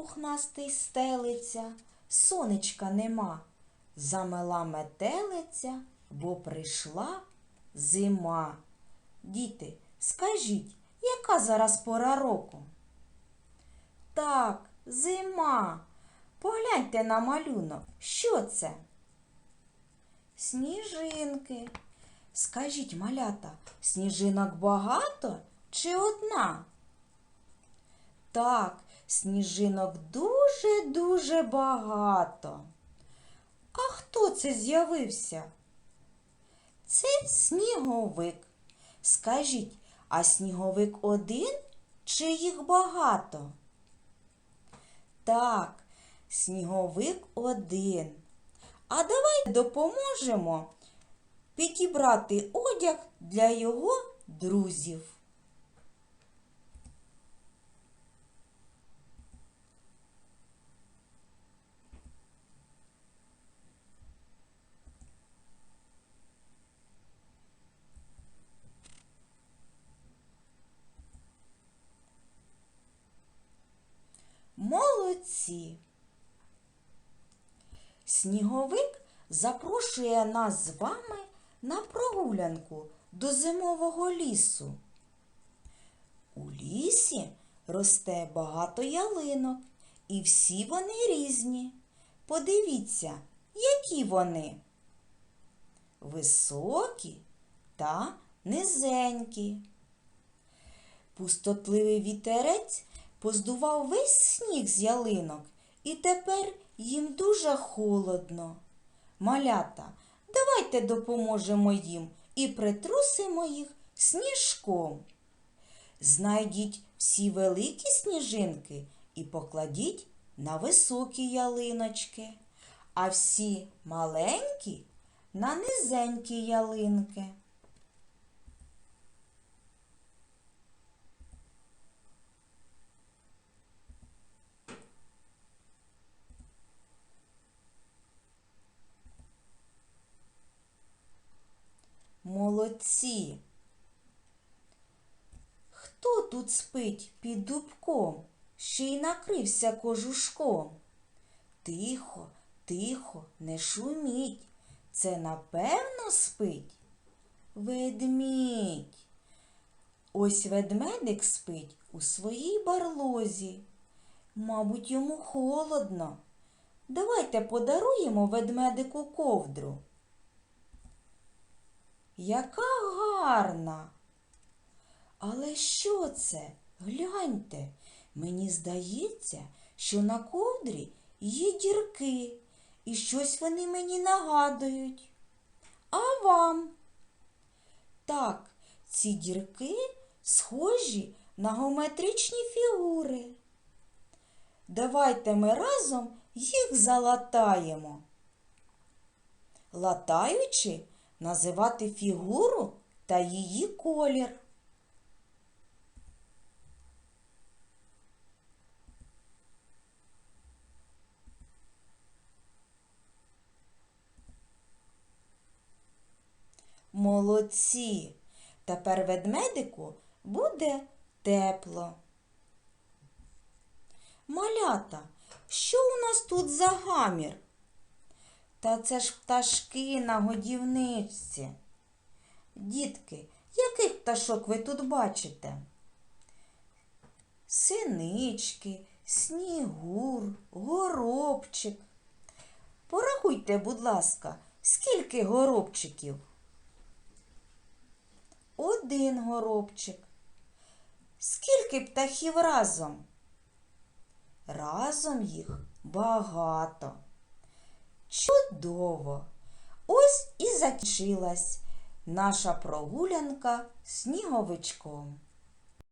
пухнастий стелиться, сонечка нема. Замела метелиця, бо прийшла зима. Діти, скажіть, яка зараз пора року? Так, зима. Погляньте на малюнок. Що це? Сніжинки. Скажіть, малята, сніжинок багато чи одна? Так, сніжинок дуже-дуже багато. А хто це з'явився? Це сніговик. Скажіть, а сніговик один чи їх багато? Так, сніговик один. А давай допоможемо підібрати одяг для його друзів. Молодці! Сніговик запрошує нас з вами на прогулянку до зимового лісу. У лісі росте багато ялинок, і всі вони різні. Подивіться, які вони високі та низенькі. Пустотливий вітерець поздував весь сніг з ялинок, і тепер їм дуже холодно. Малята, давайте допоможемо їм і притрусимо їх сніжком. Знайдіть всі великі сніжинки і покладіть на високі ялиночки, а всі маленькі на низенькі ялинки. Молодці. Хто тут спить під дубком, ще й накрився кожушком? Тихо, тихо, не шуміть. Це напевно спить ведмідь. Ось ведмедик спить у своїй барлозі. Мабуть, йому холодно. Давайте подаруємо ведмедику ковдру. Яка гарна. Але що це? Гляньте, мені здається, що на ковдрі є дірки, і щось вони мені нагадують. А вам? Так, ці дірки схожі на геометричні фігури. Давайте ми разом їх залатаємо. Латаючи, називати фігуру та її колір. Молодці. Тепер ведмедику буде тепло. Малята, що у нас тут за гамір? Та це ж пташки на годівничці. Дітки, яких пташок ви тут бачите? Синички, снігур, горобчик. Порахуйте, будь ласка, скільки горобчиків? Один горобчик. Скільки птахів разом? Разом їх багато. Чудово! Ось і закінчилась наша прогулянка сніговичком.